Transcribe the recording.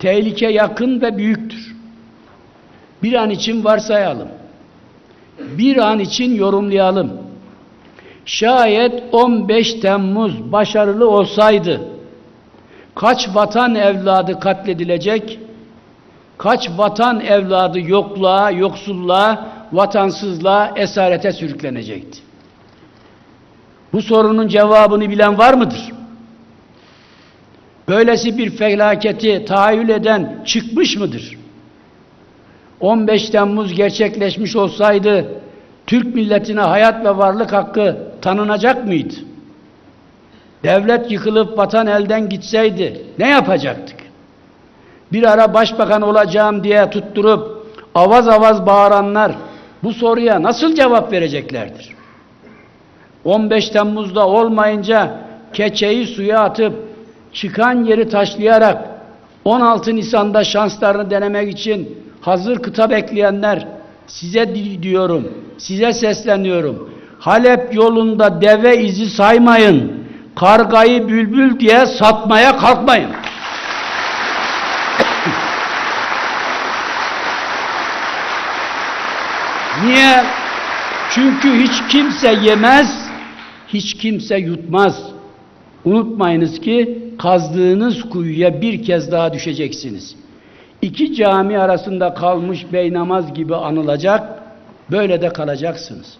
Tehlike yakın ve büyüktür. Bir an için varsayalım. Bir an için yorumlayalım. Şayet 15 Temmuz başarılı olsaydı kaç vatan evladı katledilecek? Kaç vatan evladı yokluğa, yoksulluğa, vatansızlığa, esarete sürüklenecekti? Bu sorunun cevabını bilen var mıdır? Böylesi bir felaketi tahayyül eden çıkmış mıdır? 15 Temmuz gerçekleşmiş olsaydı Türk milletine hayat ve varlık hakkı tanınacak mıydı? Devlet yıkılıp vatan elden gitseydi ne yapacaktık? Bir ara başbakan olacağım diye tutturup avaz avaz bağıranlar bu soruya nasıl cevap vereceklerdir? 15 Temmuz'da olmayınca keçeyi suya atıp çıkan yeri taşlayarak 16 Nisan'da şanslarını denemek için hazır kıta bekleyenler size di- diyorum, size sesleniyorum. Halep yolunda deve izi saymayın. Kargayı bülbül diye satmaya kalkmayın. Niye? Çünkü hiç kimse yemez, hiç kimse yutmaz. Unutmayınız ki kazdığınız kuyuya bir kez daha düşeceksiniz. İki cami arasında kalmış beynamaz gibi anılacak, böyle de kalacaksınız.